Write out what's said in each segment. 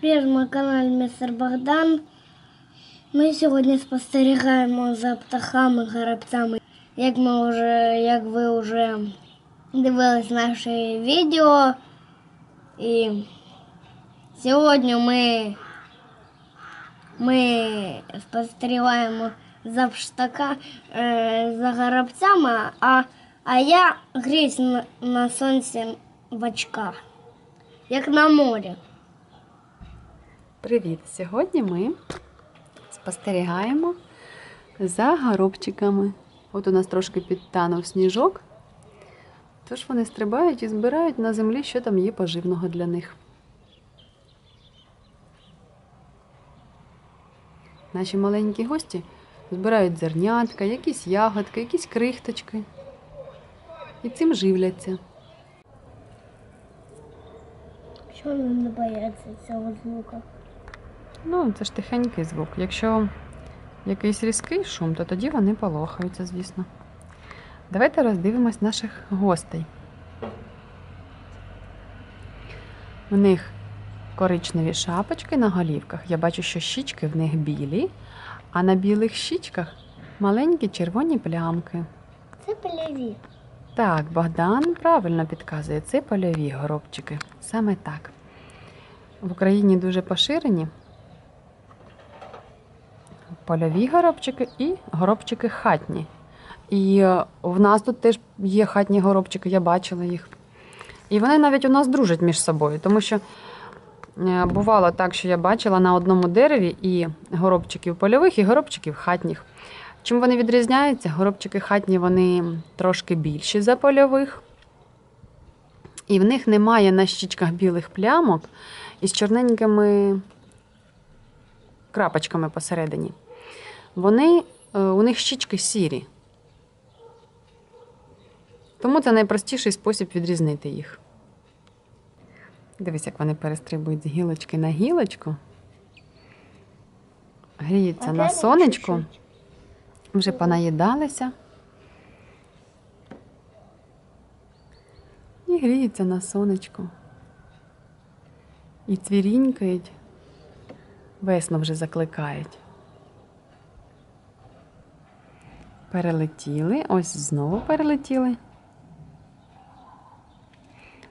Привіт, на каналі Містер Богдан. Ми сьогодні спостерігаємо за птахами, горобцями. Як ми вже, як ви вже дивились наше відео. І сьогодні ми, ми спостерігаємо за птака, е, за горобцями, а, а я гріюсь на, на сонці в очках, як на морі. Привіт! Сьогодні ми спостерігаємо за горобчиками. От у нас трошки підтанув сніжок, тож вони стрибають і збирають на землі, що там є поживного для них. Наші маленькі гості збирають зернятка, якісь ягодки, якісь крихточки. І цим живляться. Що вони бояться цього звука? Ну, це ж тихенький звук. Якщо якийсь різкий шум, то тоді вони полохаються, звісно. Давайте роздивимось наших гостей. В них коричневі шапочки на голівках. Я бачу, що щічки в них білі, а на білих щічках маленькі червоні плямки. Це польові. Так, Богдан правильно підказує, це польові горобчики. Саме так. В Україні дуже поширені польові горобчики і горобчики хатні. І е, в нас тут теж є хатні горобчики, я бачила їх. І вони навіть у нас дружать між собою, тому що е, бувало так, що я бачила на одному дереві і горобчиків польових, і горобчиків хатніх. Чим вони відрізняються? Горобчики хатні вони трошки більші за польових. І в них немає на щічках білих плямок із чорненькими крапочками посередині. Вони, е, у них щічки сірі. Тому це найпростіший спосіб відрізнити їх. Дивись, як вони перестрибують з гілочки на гілочку. Гріються на сонечку. Вже понаїдалися. І гріються на сонечку. І цвірінькають, весну вже закликають. Перелетіли, ось знову перелетіли.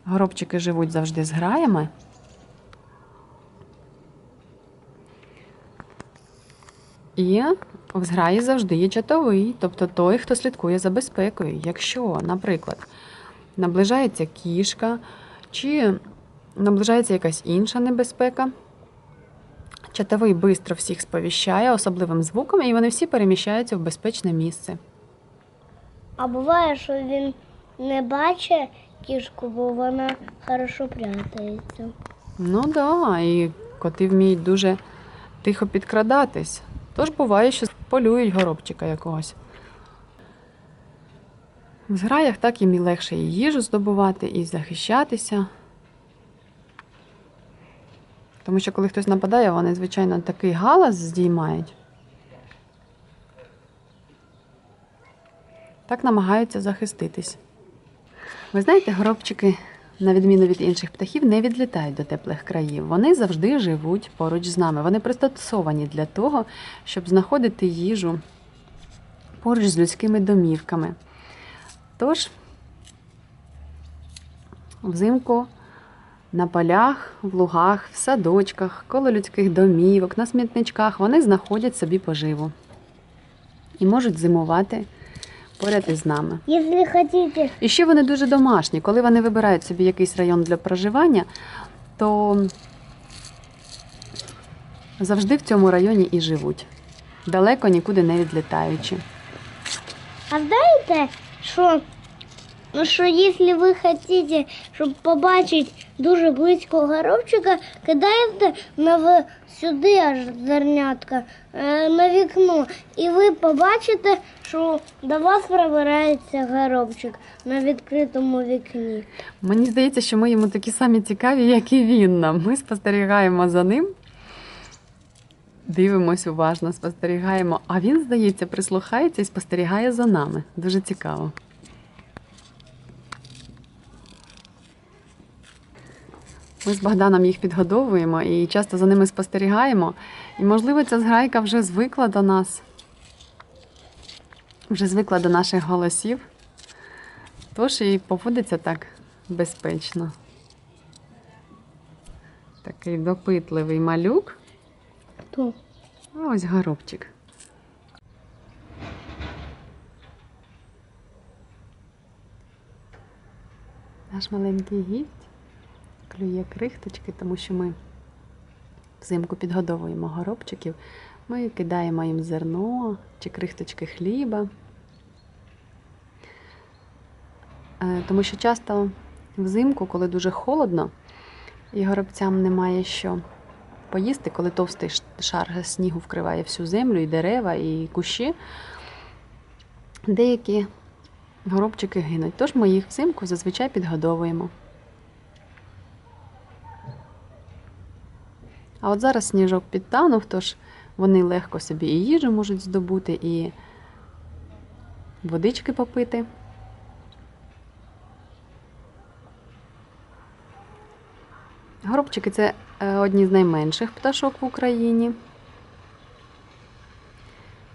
Горобчики живуть завжди з граями. І в зграї завжди є чатовий, тобто той, хто слідкує за безпекою. Якщо, наприклад, наближається кішка чи наближається якась інша небезпека, чатовий швидко всіх сповіщає особливим звуком, і вони всі переміщаються в безпечне місце. А буває, що він не бачить кішку, бо вона хорошо прятається. Ну так, да, і коти вміють дуже тихо підкрадатись. Тож буває, що полюють горобчика якогось. В зграях так їм і легше і їжу здобувати, і захищатися. Тому що коли хтось нападає, вони, звичайно, такий галас здіймають. Так намагаються захиститись. Ви знаєте, горобчики, на відміну від інших птахів, не відлітають до теплих країв. Вони завжди живуть поруч з нами. Вони пристосовані для того, щоб знаходити їжу поруч з людськими домівками. Тож, взимку на полях, в лугах, в садочках, коло людських домівок, на смітничках вони знаходять собі поживу і можуть зимувати поряд із нами. Якщо хочете, І ще вони дуже домашні. Коли вони вибирають собі якийсь район для проживання, то завжди в цьому районі і живуть, далеко нікуди не відлітаючи. а знаєте, що, ну, що якщо ви хочете, щоб побачити дуже близько горобчика, кидаєте на сюди аж зернятка е, на вікно, і ви побачите, що до вас пробирається горобчик на відкритому вікні. Мені здається, що ми йому такі самі цікаві, як і він нам. Ми спостерігаємо за ним, дивимось уважно, спостерігаємо. А він, здається, прислухається і спостерігає за нами. Дуже цікаво. Ми з Богданом їх підгодовуємо і часто за ними спостерігаємо. І, можливо, ця зграйка вже звикла до нас, вже звикла до наших голосів. Тож і поводиться так безпечно. Такий допитливий малюк. Хто? А ось горобчик. Наш маленький гість клює крихточки, тому що ми взимку підгодовуємо горобчиків. Ми кидаємо їм зерно чи крихточки хліба. Е, Тому що часто взимку, коли дуже холодно, і горобцям немає що поїсти, коли товстий шар снігу вкриває всю землю, і дерева, і кущі, деякі горобчики гинуть. Тож ми їх взимку зазвичай підгодовуємо. А от зараз сніжок підтанув, тож вони легко собі і їжу можуть здобути, і водички попити. Горобчики це е, одні з найменших пташок в Україні.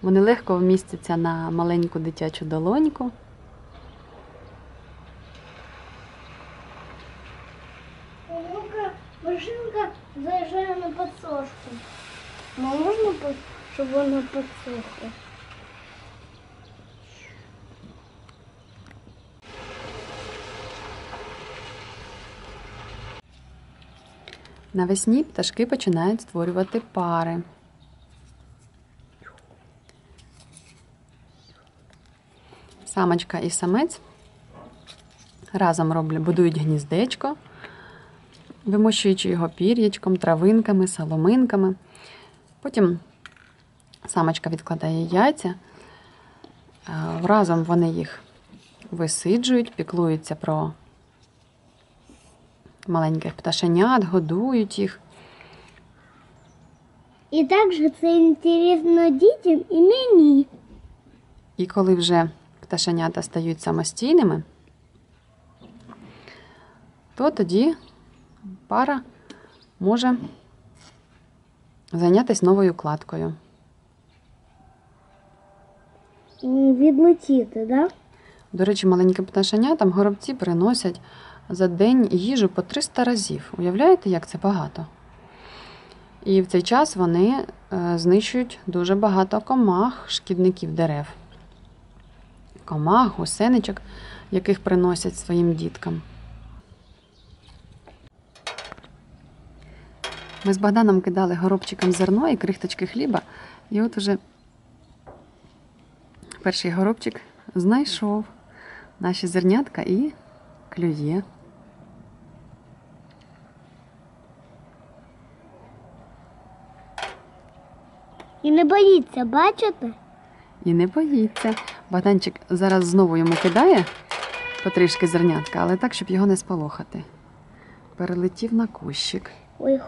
Вони легко вмістяться на маленьку дитячу долоньку. Машинка заезжает на подсошку. Но можно, под- чтобы она подсохла? Навесні пташки починають створювати пари. Самочка і самець разом роблять, будують гніздечко, вимощуючи його пір'ячком, травинками, соломинками. Потім самочка відкладає яйця. Е, Разом вони їх висиджують, піклуються про маленьких пташенят, годують їх. И также это интересно детям и мені. І коли вже пташенята стають самостійними, то тоді пара може зайнятися новою кладкою. М, Відлетіти, да? До речі, маленькі пташенятам горобці приносять за день їжу по 300 разів. Уявляєте, як це багато? І в цей час вони е, знищують дуже багато комах, шкідників дерев. Комах, гусеничок, яких приносять своїм діткам. Ми з Богданом кидали горобчикам зерно і крихточки хліба, і от уже перший горобчик знайшов наші зернятка і клює. І не боїться, бачите? І не боїться. Богданчик зараз знову йому кидає потрішки зернятка, але так, щоб його не сполохати. Перелетів на кущик. Ой,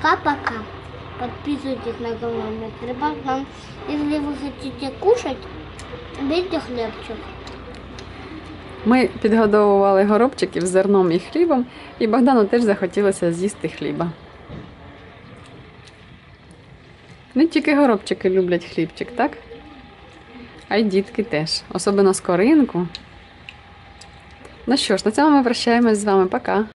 Пока-пока. Подписывайтесь на канал Мистер Богдан. Если вы хотите кушать, берите хлебчик. Ми підгодовували горобчиків зерном і хлібом, і Богдану теж захотілося з'їсти хліба. Не тільки горобчики люблять хлібчик, так? А й дітки теж, особливо скоринку. Ну що ж, на цьому ми прощаємось з вами. Пока!